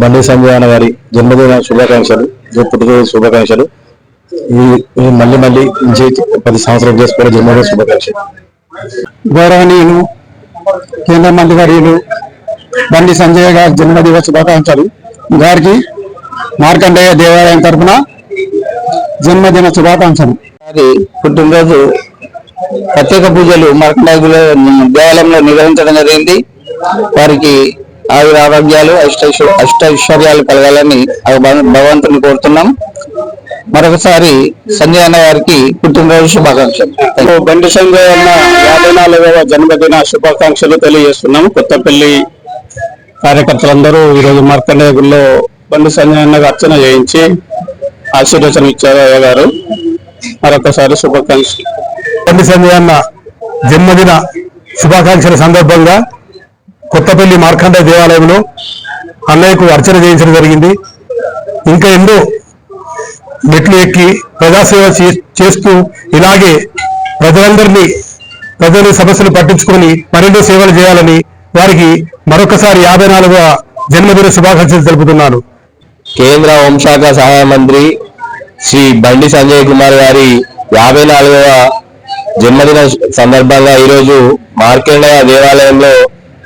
బండి సంజయ్ అన్న గారి జన్మదిన శుభాకాంక్షలు పుట్టినరోజు శుభాకాంక్షలు. ఈ మళ్ళీ మళ్ళీ ఇంచి పది సంవత్సరాలు చేసుకోవడం జన్మదిన శుభాకాంక్షలు. గౌరవనీయులు కేంద్ర మంత్రి వర్యులు బండి సంజయ్ గారి జన్మదిన శుభాకాంక్షలు. గారికి మార్కండేయ దేవాలయం తరఫున జన్మదిన శుభాకాంక్షలు. గారి పుట్టినరోజు ప్రత్యేక పూజలు మార్కండేయ దేవాలయంలో నిర్వహించడం జరిగింది. వారికి ఆయుర ఆరోగ్యాలు అష్టైశ్వ అష్టైశ్వర్యాలు కలగాలని భగవంతుని కోరుతున్నాం. మరొకసారి సంజయ్ అన్న గారికి పుట్టినరోజు శుభాకాంక్షలు. బండి సంజయ్ అన్న యాభై నాలుగవ జన్మదిన శుభాకాంక్షలు తెలియజేస్తున్నాం. కొత్తపల్లి కార్యకర్తలందరూ ఈరోజు మార్కండేయ గుడిలో బండి సంజయ్ అన్నకు అర్చన చేయించి ఆశీర్వచనం ఇచ్చారు అయ్య గారు మరొకసారి శుభాకాంక్షలు. బండి సంజయ్ అన్న జన్మదిన శుభాకాంక్షల సందర్భంగా కొత్తపల్లి మార్కండేయ దేవాలయంలో అన్నయ్యకు అర్చన చేయించడం జరిగింది. ఇంకా ఎన్నో మెట్లు ఎక్కి ప్రజాసేవ చే- చేస్తూ ఇలాగే ప్రజలందరినీ ప్రజల సమస్యలు పట్టించుకొని మరెన్నో సేవలు చేయాలని వారికి మరొకసారి యాభై నాలుగవ జన్మదిన శుభాకాంక్షలు తెలుపుతున్నాను. కేంద్ర హోంశాఖ సహాయ మంత్రి శ్రీ బండి సంజయ్ కుమార్ గారి యాభై నాలుగవ జన్మదిన సందర్భంగా ఈరోజు మార్కండేయ దేవాలయంలో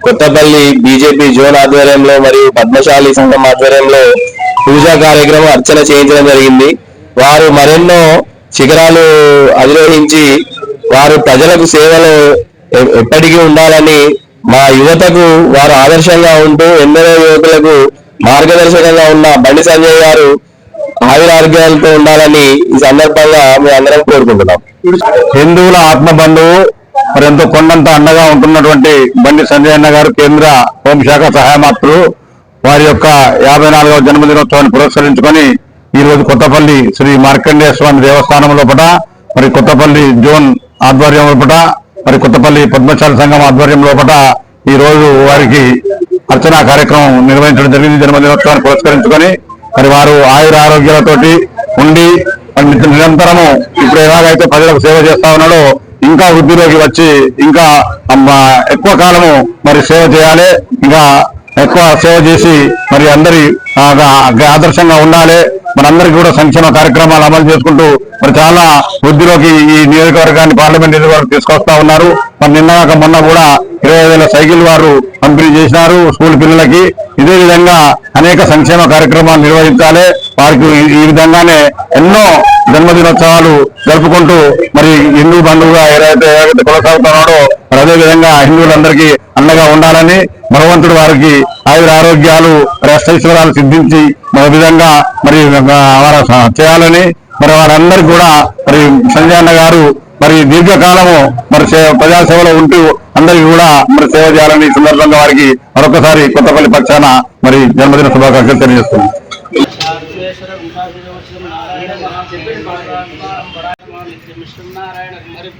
కొత్తపల్లి బీజేపీ జోన్ ఆధ్వర్యంలో మరియు పద్మశాలి సంఘం ఆధ్వర్యంలో పూజా కార్యక్రమం అర్చన చేయించడం జరిగింది. వారు మరెన్నో శిఖరాలు అధిరోహించి వారు ప్రజలకు సేవలు ఎప్పటికీ ఉండాలని మా యువతకు వారు ఆదర్శంగా ఉంటూ ఎందరో యువకులకు మార్గదర్శకంగా ఉన్న బండి సంజయ్ గారు ఆయురారోగ్యాలతో ఉండాలని ఈ సందర్భంగా మేము అందరం కోరుకుంటున్నాం. హిందువుల ఆత్మ బంధువు మరి ఎంతో కొండంత అండగా ఉంటున్నటువంటి బండి సంజయ్ అన్న గారు కేంద్ర హోంశాఖ సహాయమాత్రులు వారి యొక్క యాభై నాలుగవ జన్మదినోత్సవాన్ని పురస్కరించుకొని ఈ రోజు కొత్తపల్లి శ్రీ మార్కండేయ స్వామి దేవస్థానం లోపల మరి కొత్తపల్లి జోన్ ఆధ్వర్యం లోపల మరి కొత్తపల్లి పద్మశాలి సంఘం ఆధ్వర్యం లోపల ఈ రోజు వారికి అర్చనా కార్యక్రమం నిర్వహించడం జరిగింది. జన్మదినోత్సవాన్ని పురస్కరించుకొని మరి వారు ఆయుర ఆరోగ్యాలతోటి ఉండి నిరంతరము ఇప్పుడు ఎలాగైతే ప్రజలకు సేవ చేస్తా ఉన్నాడో ఇంకా వృద్ధిలోకి వచ్చి ఇంకా ఎక్కువ కాలము మరి సేవ చేయాలి. ఇంకా ఎక్కువ సేవ చేసి మరి అందరి ఆదర్శంగా ఉండాలి. మనందరికీ కూడా సంక్షేమ కార్యక్రమాలు అమలు చేసుకుంటూ మరి చాలా వృద్ధిలోకి ఈ నియోజకవర్గాన్ని పార్లమెంట్ నియోజకవర్గం తీసుకొస్తా ఉన్నారు. మరి నిన్న మొన్న కూడా ఇరవై వేల సైకిల్ వారు పంపిణీ చేసినారు స్కూల్ పిల్లలకి. ఇదే విధంగా అనేక సంక్షేమ కార్యక్రమాలు నిర్వహించాలి. వారికి ఈ- విధంగానే ఎన్నో జన్మదినోత్సవాలు జరుపుకుంటూ మరి హిందూ బంధువుగా ఏదైతే ఏదైతే కొనసాగుతున్నాడో మరి అదే విధంగా హిందువులందరికీ అండగా ఉండాలని భగవంతుడు వారికి ఆయుర ఆరోగ్యాలు అష్టైశ్వరాలు సిద్ధించి మరి విధంగా మరి వారు చేయాలని మరి వారందరికీ కూడా మరి సంజయన్న గారు మరి దీర్ఘకాలము మరి ప్రజాసేవలో ఉంటూ అందరికీ కూడా మరి సేవ చేయాలని ఈ సందర్భంగా వారికి మరొకసారి కొత్తపల్లి పక్షాన మరి జన్మదిన శుభాకాంక్షలు తెలియజేస్తుంది నారాయణ మరి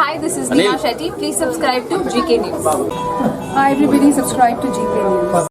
Hi, this is Neha Shetty. Please subscribe to GK News. Hi everybody, subscribe to GK News.